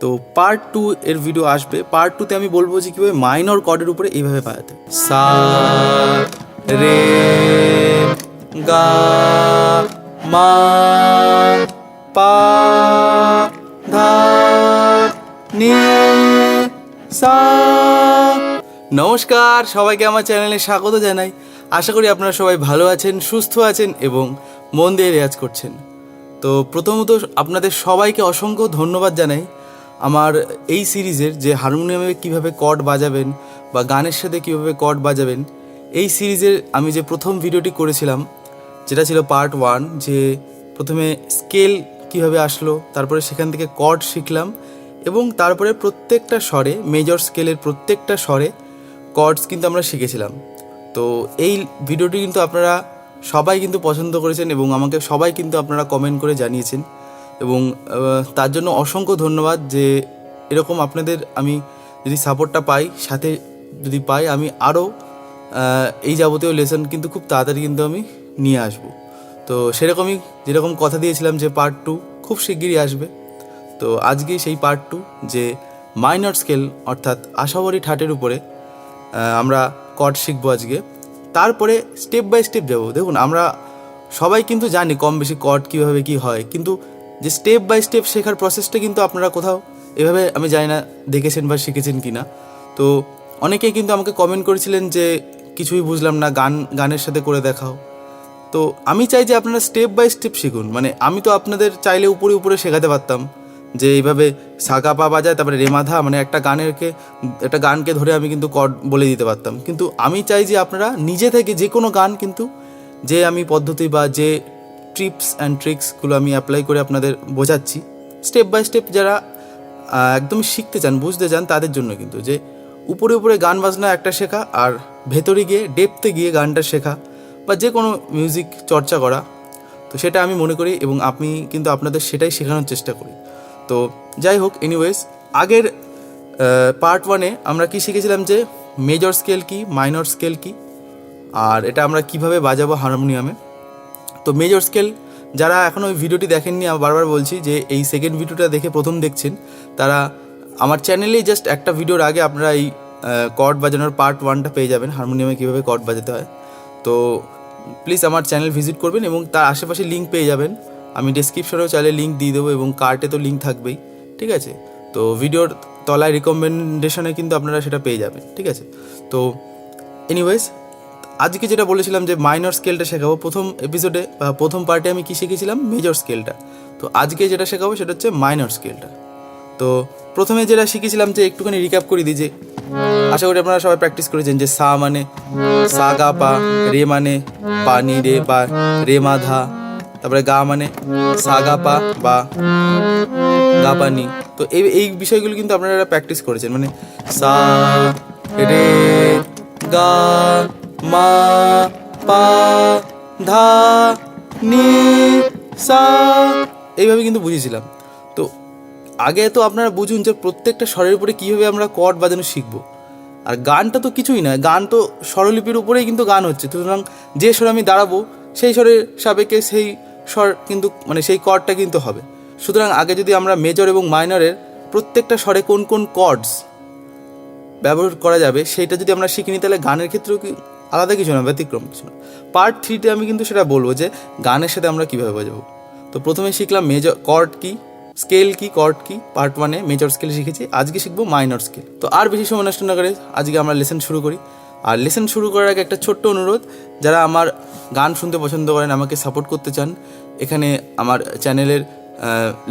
তো part two এর video আসবে। পার্ট টুতে আমি বলব যে কীভাবে মাইনর কর্ডের উপরে এইভাবে বাজাতে। সা, রে, গা, মা, পা, ধা, নি, সা। নমস্কার, সবাইকে আমার চ্যানেলে স্বাগত জানাই। আশা করি আপনারা সবাই ভালো আছেন, সুস্থ আছেন এবং মন দিয়ে রেয়াজ করছেন। তো প্রথমত আপনাদের সবাইকে অসংখ্য ধন্যবাদ জানাই। আমার এই সিরিজের যে হারমোনিয়ামে কীভাবে কর্ড বাজাবেন বা গানের সাথে কীভাবে কর্ড বাজাবেন, এই সিরিজের আমি যে প্রথম ভিডিওটি করেছিলাম, যেটা ছিল পার্ট ওয়ান যে প্রথমে স্কেল কীভাবে আসলো, তারপরে সেখান থেকে কর্ড শিখলাম এবং তারপরে প্রত্যেকটা স্বরে মেজর স্কেলের প্রত্যেকটা স্বরে কর্ডস কিন্তু আমরা শিখেছিলাম। তো এই ভিডিওটি কিন্তু আপনারা সবাই কিন্তু পছন্দ করেছেন এবং আমাকে সবাই কিন্তু আপনারা কমেন্ট করে জানিয়েছেন। এবং তার জন্য অসংখ্য ধন্যবাদ যে এরকম আপনাদের আমি যদি সাপোর্টটা পাই, সাথে যদি পাই, আমি আরও এই যাবতীয় লেসন কিন্তু খুব তাড়াতাড়ি কিন্তু আমি নিয়ে আসব। তো সেরকমই যেরকম কথা দিয়েছিলাম যে পার্ট টু খুব শিগগিরই আসবে। তো আজকে সেই পার্ট টু যে মাইনর স্কেল অর্থাৎ আশাবরী ঠাটের উপরে আমরা কট শিখব আজকে। তারপরে স্টেপ বাই স্টেপ যাব। দেখুন, আমরা সবাই কিন্তু জানি কম বেশি কট কীভাবে কী হয়, কিন্তু যে স্টেপ বাই স্টেপ শেখার প্রসেসটা কিন্তু আপনারা কোথাও, এভাবে আমি জানি না দেখেছেন বা শিখেছেন কি না তো অনেকেই কিন্তু আমাকে কমেন্ট করেছিলেন যে কিছুই বুঝলাম না, গান, গানের সাথে করে দেখাও। তো আমি চাই যে আপনারা স্টেপ বাই স্টেপ শিখুন। মানে আমি তো আপনাদের চাইলে উপরে উপরে শেখাতে পারতাম যে এইভাবে সাগা পা বাজায়, তারপরে রেমাধা মানে একটা গানেরকে, একটা গানকে ধরে আমি কিন্তু কর্ড বলে দিতে পারতাম। কিন্তু আমি চাই যে আপনারা নিজে থেকে যে কোনো গান কিন্তু, যে আমি পদ্ধতি বা যে ট্রিপস অ্যান্ড ট্রিক্সগুলো আমি অ্যাপ্লাই করে আপনাদের বোঝাচ্ছি। স্টেপ বাই স্টেপ যারা একদম শিখতে চান, বুঝতে চান, তাদের জন্য কিন্তু যে উপরে উপরে গান বাজনা একটা শেখা আর ভেতরে গিয়ে ডেপতে গিয়ে গানটা শেখা বা যে কোনো মিউজিক চর্চা করা, তো সেটা আমি মনে করি এবং আমি কিন্তু আপনাদের সেটাই শেখানোর চেষ্টা করি। তো যাই হোক এনিওয়েজ আগের পার্ট ওয়ানে আমরা কি শিখেছিলাম যে মেজর স্কেল কি মাইনর স্কেল কি, আর এটা আমরা কীভাবে বাজাবো হারমোনিয়ামে তো মেজর স্কেল যারা এখনও ওই ভিডিওটি দেখেননি, আমি বারবার বলছি যে এই সেকেন্ড ভিডিওটা দেখে প্রথম দেখছেন, তারা আমার চ্যানেলেই জাস্ট একটা ভিডিওর আগে আপনারা এই কর্ড বাজানোর পার্ট ওয়ানটা পেয়ে যাবেন হারমোনিয়ামে কীভাবে কর্ড বাজাতে হয়। তো প্লিজ আমার চ্যানেল ভিজিট করবেন এবং তার আশেপাশে লিঙ্ক পেয়ে যাবেন। আমি ডিসক্রিপশনেও চাইলে লিঙ্ক দিয়ে দেবো এবং কার্টে তো লিঙ্ক থাকবেই, ঠিক আছে? তো ভিডিওর তলায় রিকমেন্ডেশনে কিন্তু আপনারা সেটা পেয়ে যাবেন, ঠিক আছে? তো এনিওয়েজ আজকে যেটা বলেছিলাম যে মাইনর স্কেলটা শেখাবো, প্রথম এপিসোডে বা প্রথম পার্টে আমি কি শিখেছিলাম? মেজর স্কেলটা তো আজকে যেটা শেখাবো সেটা হচ্ছে মাইনর স্কেলটা তো প্রথমে যেটা শিখেছিলাম যে একটুখানি রিক্যাপ করে দিই যে, আশা করি আপনারা সবাই প্র্যাকটিস করেছেন যে সা মানে সা গা পা, রে মানে পা নি রে বা রে মা ধা, তারপরে গা মানে সা গা পা বা গা পা নি তো এই এই বিষয়গুলো কিন্তু আপনারা প্র্যাকটিস করেছেন মানে সা, রে, গা মা, পা, ধা, নি, সা। এইভাবে কিন্তু বুঝেছিলাম। তো আগে তো আপনারা বুঝুন যে প্রত্যেকটা স্বরের উপরে কীভাবে আমরা কর্ড বাজানো শিখব। আর গানটা তো কিছুই নয়, গান তো স্বরলিপির উপরেই কিন্তু গান হচ্ছে। সুতরাং যে স্বরে আমি দাঁড়াবো, সেই স্বরের সাপেক্ষে সেই স্বর কিন্তু মানে সেই কর্ডটা কিন্তু হবে। সুতরাং আগে যদি আমরা মেজর এবং মাইনরের প্রত্যেকটা স্বরে কোন কোন কর্ডস ব্যবহার করা যাবে, সেইটা যদি আমরা শিখে নিই, তাহলে গানের ক্ষেত্রেও আলাদা কিছু না, ব্যতিক্রম কিছু না। পার্ট থ্রিতে আমি কিন্তু সেটা বলব যে, গানের সাথে আমরা কীভাবে বাজাবো। তো প্রথমে শিখলাম মেজর কর্ড কি স্কেল কি কর্ড কি পার্ট ওয়ানে মেজর স্কেল শিখেছি। আজকে শিখব মাইনর স্কেল তো আর বেশি সময় নষ্ট না করে আজকে আমরা লেসন শুরু করি। আর লেসন শুরু করার আগে একটা ছোট্ট অনুরোধ, যারা আমার গান শুনতে পছন্দ করেন, আমাকে সাপোর্ট করতে চান, এখানে আমার চ্যানেলের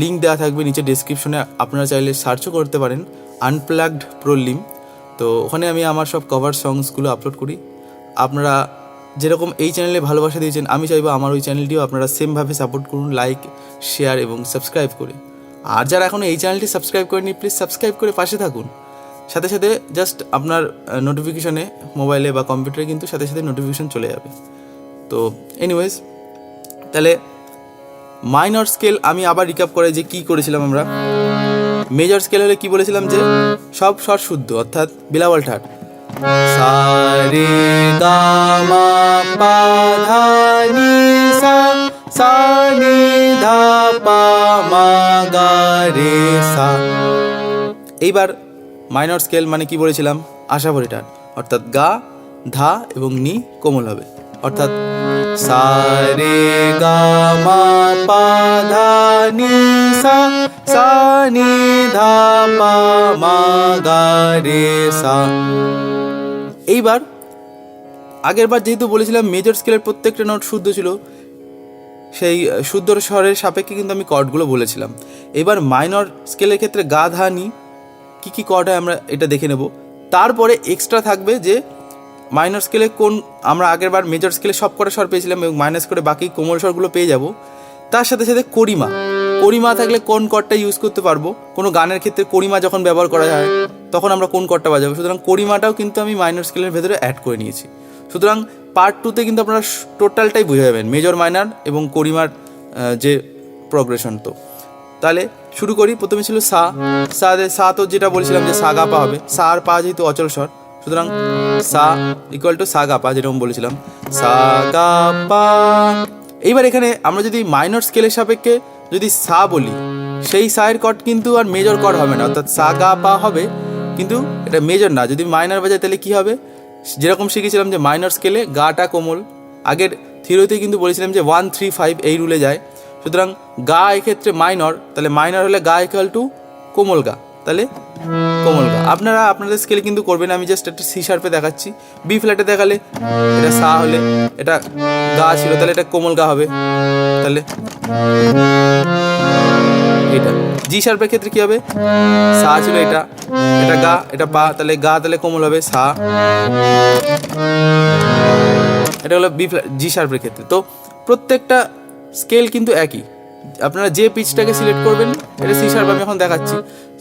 লিঙ্ক দেওয়া থাকবে নিচে ডিসক্রিপশনে আপনারা চাইলে সার্চও করতে পারেন আনপ্লাগড প্রো লিম তো ওখানে আমি আমার সব কভার সংসগুলো আপলোড করি। আপনারা যেরকম এই চ্যানেলে ভালোবাসা দিয়েছেন, আমি চাইব আমার ওই চ্যানেলটিও আপনারা সেমভাবে সাপোর্ট করুন লাইক শেয়ার এবং সাবস্ক্রাইব করে। আর যারা এখনও এই চ্যানেলটি সাবস্ক্রাইব করেনি প্লিজ সাবস্ক্রাইব করে পাশে থাকুন। সাথে সাথে জাস্ট আপনার নোটিফিকেশানে মোবাইলে বা কম্পিউটারে কিন্তু সাথে সাথে নোটিফিকেশান চলে যাবে। তো এনিওয়েজ তাহলে মাইনর স্কেল আমি আবার রিকাপ করে যে কি করেছিলাম আমরা। মেজর স্কেল হলে কি বলেছিলাম যে, সব স্বর শুদ্ধ, অর্থাৎ বিলাওয়াল ঠাট। সা রে গা মা পা ধা নি সা সা নি ধা পা মা গা রে সা এইবার মাইনর স্কেল মানে কি বলেছিলাম? আশাভরি টান অর্থাৎ গা, ধা এবং নি কোমল হবে। অর্থাৎ সারে গা মা পা ধা নি সা সা নি ধা পা মা গা রে সা এইবার আগের বার যেহেতু বলেছিলাম মেজর স্কেলের প্রত্যেকটা নোট শুদ্ধ ছিল সেই আহ, শুদ্ধ স্বরের সাপেক্ষে কিন্তু আমি কর্ডগুলো বলেছিলাম। এবার মাইনর স্কেলের ক্ষেত্রে গা ধা নি কী কী কর্ড হয় আমরা এটা দেখে নেব। তারপরে এক্সট্রা থাকবে যে মাইনর স্কেলে কোন আমরা আগের বার মেজর স্কেলে সব কটা স্বর পেয়েছিলাম এবং মাইনাস করে বাকি কোমল স্বরগুলো পেয়ে যাব। তার সাথে সাথে করিমা। করিমা থাকলে কোন কর্ডটা ইউজ করতে পারব? কোনো গানের ক্ষেত্রে করিমা যখন ব্যবহার করা হয় তখন আমরা কোন কর্ডটা বাজাবো? সুতরাং করিমাটাও কিন্তু আমি মাইনর স্কেলের ভেতরে অ্যাড করে নিয়েছি। সুতরাং পার্ট টুতে কিন্তু আপনারা টোটালটাই বুঝে যাবেন মেজর মাইনার এবং করিমার যে প্রগ্রেশন তো। তাহলে শুরু করি। প্রথমে ছিল সা। সা সা তো যেটা বলেছিলাম যে সা গা পা হবে। সা আর পা যেহেতু অচল স্বর, সুতরাং সা ইকুয়াল টু সা গা পা যেরকম বলেছিলাম। সা গা পা। এইবার এখানে আমরা যদি মাইনর স্কেলের সাপেক্ষে যদি সা বলি, সেই সায়ের কট কিন্তু আর মেজর কট হবে না। অর্থাৎ সা গা পা হবে কিন্তু এটা মেজর না। যদি মাইনার বাজায়, তাহলে কি হবে? যেরকম শিখেছিলাম যে মাইনর স্কেলে গাটা কোমল। আগের থিওরিতে কিন্তু বলেছিলাম যে ওয়ান থ্রি ফাইভ এই রুলে যায়। সুতরাং গা এক্ষেত্রে মাইনর তাহলে মাইনর হলে গা ইকুয়াল টু কোমল গা। তাহলে কোমল গা। আপনারা আপনাদের স্কেলে কিন্তু করবেন। আমি জাস্ট একটা সি শার্পে দেখাচ্ছি। বি ফ্ল্যাটে দেখালে এটা সা হলে এটা গা ছিল, তাহলে এটা কোমল গা হবে। তাহলে এটা। জি শার্পের ক্ষেত্রে কি হবে? সা ছিল এটা। এটা গা, এটা পা, তাহলে গা তাহলে কোমল হবে, সা। এটা হলো বি জি শার্পের ক্ষেত্রে। তো প্রত্যেকটা স্কেল কিন্তু একই। আপনারা যে পিচটাকে সিলেক্ট করবেন, এটা সি শার্প আমি এখন দেখাচ্ছি।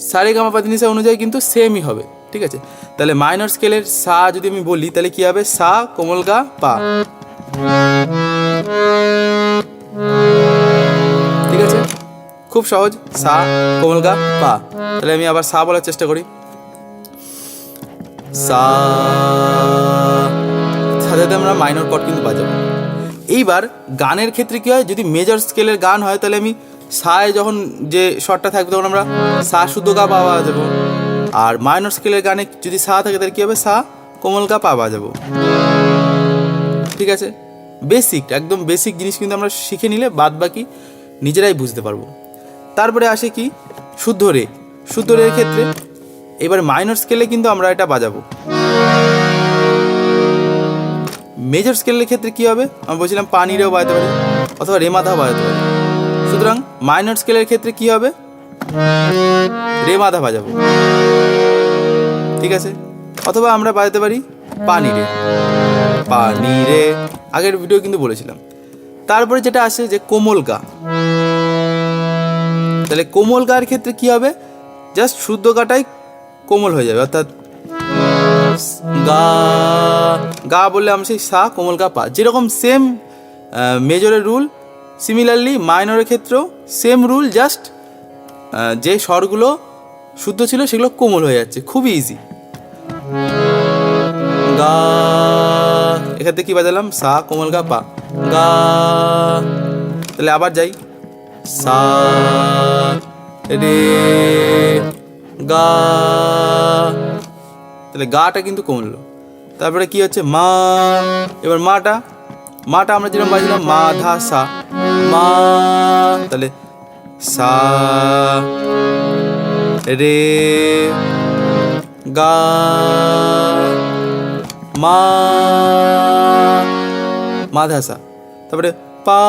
সারে গামা পাতিনিসা অনুযায়ী কিন্তু সেমই হবে, ঠিক আছে? তাহলে মাইনর স্কেলের সা যদি আমি বলি, তাহলে কি হবে? সা, কোমল গা, পা। ঠিক আছে? খুব সহজ। সা, কোমল গা, পা। তাহলে আমি আবার সা বলার চেষ্টা করি। সা, সাথে আমরা মাইনর কর্ড কিন্তু বাজাবো। এইবার গানের ক্ষেত্রে কি হয়, যদি মেজর স্কেলের গান হয়, তাহলে আমি সায় যখন যে শটটা থাকবে, তখন আমরা সা শুদ্ধ গা পা বাজাবো। আর মাইনর স্কেলের গানে যদি সা থাকে, তাহলে কী হবে? সা, কোমল গা পা বাজাবো। ঠিক আছে? বেসিক একদম বেসিক জিনিস কিন্তু আমরা শিখে নিলে বাদ বাকি নিজেরাই বুঝতে পারব। তারপরে আসে কি? শুদ্ধ রে। শুদ্ধ রের ক্ষেত্রে। এবার মাইনর স্কেলে কিন্তু আমরা এটা বাজাবো। মেজর স্কেলের ক্ষেত্রে কি হবে? আমি বলছিলাম পানি রেও বাজাতে পারি, অথবা রে মাথাও বাজাতে পারি। সুতরাং মাইনর স্কেলের ক্ষেত্রে কি হবে? রে মাথা বাজাবো। ঠিক আছে? অথবা আমরা বাজাতে পারি পানি রে। পানি রে। আগের ভিডিও কিন্তু বলেছিলাম। তারপরে যেটা আসে যে কোমল গা। তাহলে কোমল গার ক্ষেত্রে কি হবে? জাস্ট শুদ্ধ গাটাই কোমল হয়ে যাবে, অর্থাৎ গা গা বললে আমি সেই সা, কোমল গা পা। যেরকম সেম মেজরের রুল সিমিলারলি মাইনরের ক্ষেত্রেও সেম রুল জাস্ট যে স্বরগুলো শুদ্ধ ছিল সেগুলো কোমল হয়ে যাচ্ছে, খুবই ইজি গা, এক্ষেত্রে কি বাজালাম? সা, কোমল গা, পা। গা, তাহলে আবার যাই। সা রে, গা। তাহলে গাটা কিন্তু কমলো। তারপরে কি হচ্ছে? মা। এবার মাটা। মাটা আমরা যেরকম বাজলাম, মা, ধা, সা। মা। তাহলে সা, রে, গা। মা। মা, ধা, সা। তারপরে পা।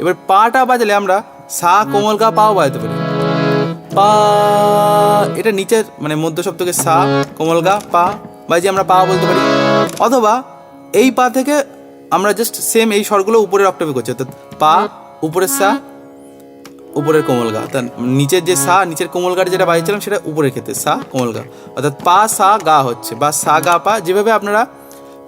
এবার পাটা বাজালে আমরা সা কোমল গা পাও বাজাতে পারি। পা, এটা নিচের মানে মধ্য সপ্তকে সা, কোমল গা, পা বাজি আমরা পা বলতে পারি। অথবা এই পা থেকে আমরা জাস্ট সেম এই স্বরগুলো উপরের অক্টাভে করছি, অর্থাৎ পা উপরের সা, উপরের কোমল গা। তার নিচের যে সা, নিচের কোমল গাটা যেটা বাজিয়েছিলাম সেটা উপরের ক্ষেত্রে সা, কোমল গা। অর্থাৎ পা, সা, গা হচ্ছে। বা সা, গা, পা, যেভাবে আপনারা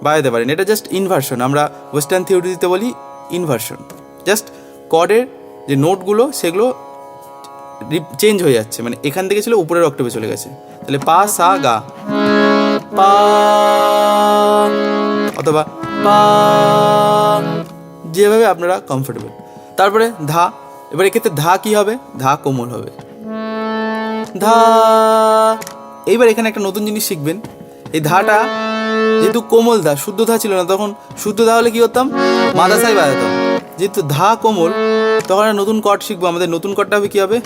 বাজাতে পারেন। এটা জাস্ট ইনভার্সন আমরা ওয়েস্টার্ন থিওরিতে বলি ইনভার্সন জাস্ট কর্ডের যে নোটগুলো সেগুলো চেঞ্জ হয়ে যাচ্ছে। মানে এখান থেকে ছিল, উপরের অক্টোবে চলে গেছে। তাহলে পা, সা, গা। পা, অথবা পা, যেভাবে আপনারা কমফোর্টেবল তারপরে ধা, এবার এক্ষেত্রে ধা কি হবে? ধা কোমল হবে। ধা, এইবার এখানে একটা নতুন জিনিস শিখবেন। এই ধাটা যেহেতু কোমল ধা শুদ্ধ ধা ছিল না, তখন শুদ্ধ ধা হলে কি করতাম? মাদাসাই বাজাতাম। যেহেতু ধা কোমল, তখন নতুন কট শিখব। আমাদের নতুন কটটা হবে কি হবে?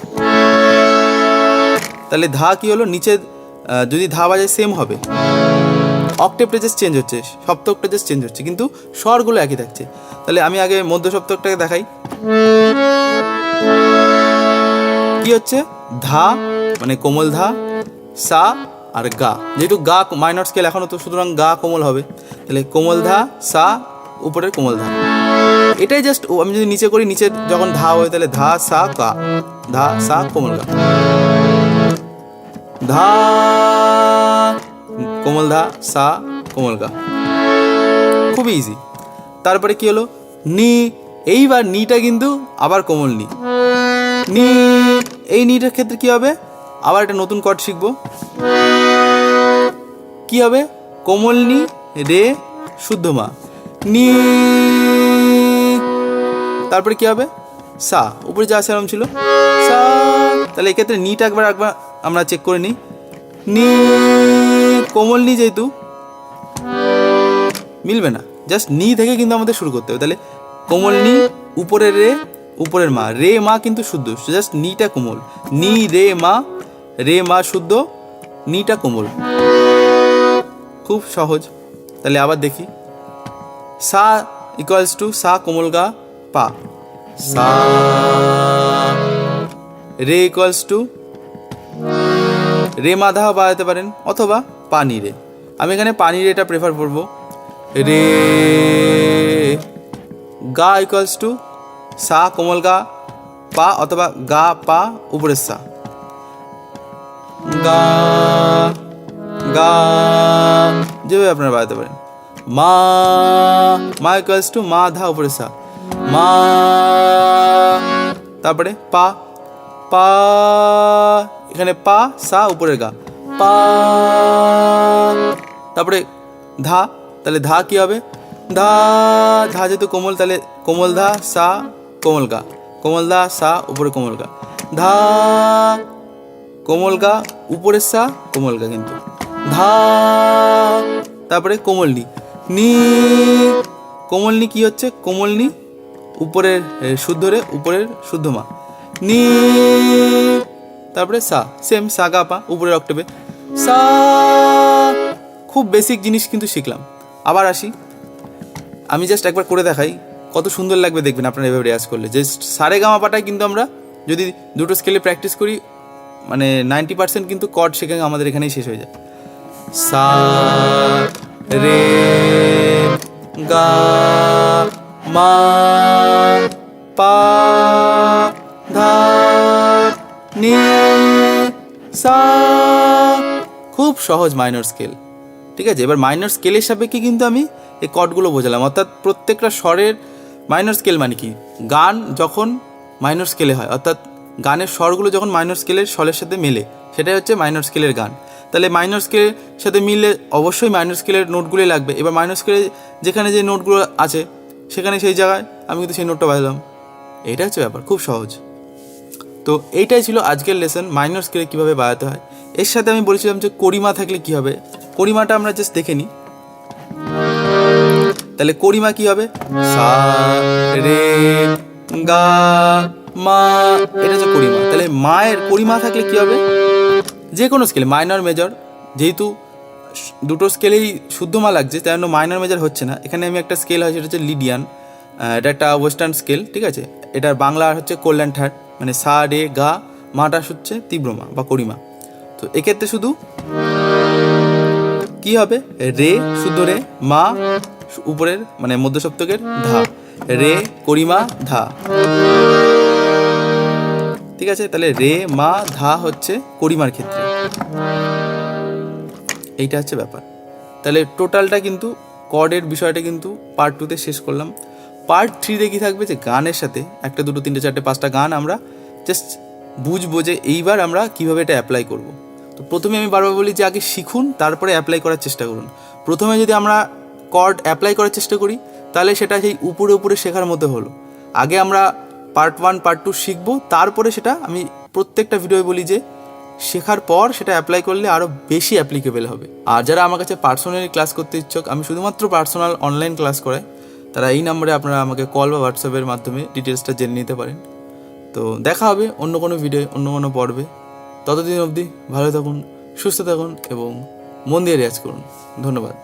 তাহলে ধা কি হলো? নিচে যদি ধা বাজায় সেম হবে। অক্টেভ টেজেস চেঞ্জ হচ্ছে সপ্তক টেজেস চেঞ্জ হচ্ছে, কিন্তু স্বরগুলো একই থাকছে। তাহলে আমি আগে মধ্য সপ্তকটাকে দেখাই। কি হচ্ছে? ধা মানে কোমল ধা, সা আর গা। যেহেতু গা মাইনর স্কেল এখনও তো, সুতরাং গা কোমল হবে। তাহলে কোমল ধা, সা, উপরের কোমল ধা। এটাই জাস্ট আমি যদি নিচে করি, নিচে যখন ধা হয় তাহলে ধা, সা, কা। ধা, সা, কোমল গা। ধা, কোমল ধা, সা, কোমল গা। খুবই ইজি তারপরে কি হলো? নি, এইবার নিটা কিন্তু আবার কোমল নি। নি, এই নিটার ক্ষেত্রে কি হবে? আবার একটা নতুন কট শিখব। কি হবে? কোমল নি, রে, শুদ্ধ মা। নি, তারপরে কি হবে? সা, উপরে যা সেরকম ছিল। সা, তাহলে এক্ষেত্রে নিটা একবার একবার আমরা চেক করে নিই। নি, কোমল নি যেহেতু, মিলবে না। জাস্ট নি থেকে কিন্তু আমাদের শুরু করতে হবে। তাহলে কোমল নি উপরের রে, উপরের মা। রে মা কিন্তু শুদ্ধ। জাস্ট নিটা কোমল। নি, রে, মা রে মা শুদ্ধ, নিটা কোমল। খুব সহজ। তাহলে আবার দেখি। সা ইকুয়ালস টু সা কোমল গা পা। সা রে ইকুয়ালস টু রে মাধা বাজাতে পারেন, অথবা পানি রে। আমি এখানে পানি রেটা প্রেফার করব। রে গা ইকুয়ালস টু সা কোমল গা পা অথবা গা পা উপরের সা। গা গা। যেভাবে আপনারা বাজাতে পারেন। মা মা ইকুয়ালস টু মা ধা উপরে সা। মা, তারপরে পা পা, এখানে পা, সা উপরের গা। পা, তারপরে ধা, তাহলে ধা কি হবে? ধা ধা যেহেতু কোমল, তাহলে কোমল ধা, সা, কোমল গা। কোমল ধা, সা, উপরে কোমল গা। ধা, কোমল গা উপরের সা কোমল গা কিন্তু। ধা তারপরে কোমলনি। নি কোমলনি কি হচ্ছে? কোমলনি উপরের এ, শুদ্ধ রে উপরের শুদ্ধ মা নি তারপরে সা সেম সা গা পা উপরের অক্টোবে সা খুব বেসিক জিনিস কিন্তু শিখলাম। আবার আসি। আমি জাস্ট একবার করে দেখাই কত সুন্দর লাগবে দেখবেন আপনারা এভাবে রেয়াজ করলে। জাস্ট সারে গামা পাটায় কিন্তু আমরা যদি দুটো স্কেলে প্র্যাকটিস করি মানে নাইনটি পার্সেন্ট কিন্তু কর্ড শেখা আমাদের এখানেই শেষ হয়ে যায়। সা, রে, গা, মা, পা, ধা, নি, সা, খুব সহজ মাইনর স্কেল ঠিক আছে? এবার মাইনর স্কেলের সাপেক্ষে কিন্তু আমি এই কর্ডগুলো বোঝালাম। অর্থাৎ প্রত্যেকটা স্বরের মাইনর স্কেল মানে কি? গান যখন মাইনর স্কেলে হয়, অর্থাৎ গানের স্বরগুলো যখন মাইনর স্কেলের স্বরের সাথে মেলে, সেটাই হচ্ছে মাইনর স্কেলের গান। তাহলে মাইনর স্কেলের সাথে মিললে অবশ্যই মাইনর স্কেলের নোটগুলোই লাগবে। এবার মাইনর স্কেলে যেখানে যে নোটগুলো আছে, সেখানে সেই জায়গায় আমি কিন্তু সেই নোটটা বাজালাম। এইটা হচ্ছে ব্যাপার, খুব সহজ। তো এইটাই ছিল আজকের লেসন মাইনর স্কেলে কীভাবে বাজাতে হয়। এর সাথে আমি বলেছিলাম যে করিমা থাকলে কি হবে? করিমাটা আমরা জাস্ট দেখে নিই। তাহলে করিমা কি হবে? সা, রে, গা মা, এটা হচ্ছে করিমা। তাহলে মায়ের করিমা থাকলে কি হবে? যে কোনো স্কেলে মাইনর মেজর যেহেতু দুটো স্কেলেই শুদ্ধ মা লাগছে, তাই জন্য মাইনর মেজর হচ্ছে না। এখানে আমি একটা স্কেল হয় সেটা হচ্ছে লিডিয়ান এটা একটা ওয়েস্টার্ন স্কেল ঠিক আছে? এটার বাংলা হচ্ছে কল্যাণ ঠাট। মানে সা, রে, গা, মাটা হচ্ছে তীব্রমা বা করিমা। তো এক্ষেত্রে শুধু কি হবে? রে, শুদ্ধ রে, মা উপরের মানে মধ্য সপ্তকের ধা। রে, করিমা, ধা। ঠিক আছে? তাহলে রে, মা, ধা হচ্ছে করিমার ক্ষেত্রে। এইটা হচ্ছে ব্যাপার। তাহলে টোটালটা কিন্তু কর্ডের বিষয়টা কিন্তু পার্ট টুতে শেষ করলাম। পার্ট থ্রিতে কি থাকবে? যে গানের সাথে একটা দুটো, তিনটে, চারটে, পাঁচটা গান আমরা জাস্ট বুঝব যে এইবার আমরা কীভাবে এটা অ্যাপ্লাই করব। তো প্রথমে আমি বারবার বলি যে আগে শিখুন, তারপরে অ্যাপ্লাই করার চেষ্টা করুন। প্রথমে যদি আমরা কর্ড অ্যাপ্লাই করার চেষ্টা করি, তাহলে সেটা সেই উপরে উপরে শেখার মতো হলো। আগে আমরা পার্ট ওয়ান পার্ট টু শিখব। তারপরে সেটা আমি প্রত্যেকটা ভিডিও বলি যে, শেখার পর সেটা অ্যাপ্লাই করলে আরও বেশি অ্যাপ্লিকেবেল হবে। আর যারা আমার কাছে পার্সোনালি ক্লাস করতে ইচ্ছুক, আমি শুধুমাত্র পার্সোনাল অনলাইন ক্লাস করাই, তারা এই নাম্বারে আপনারা আমাকে কল বা হোয়াটসঅ্যাপের মাধ্যমে ডিটেলসটা জেনে নিতে পারেন। তো দেখা হবে অন্য কোনো ভিডিও অন্য কোনো পর্বে। ততদিন অবধি ভালো থাকুন, সুস্থ থাকুন এবং মন দিয়ে রেয়াজ করুন। ধন্যবাদ।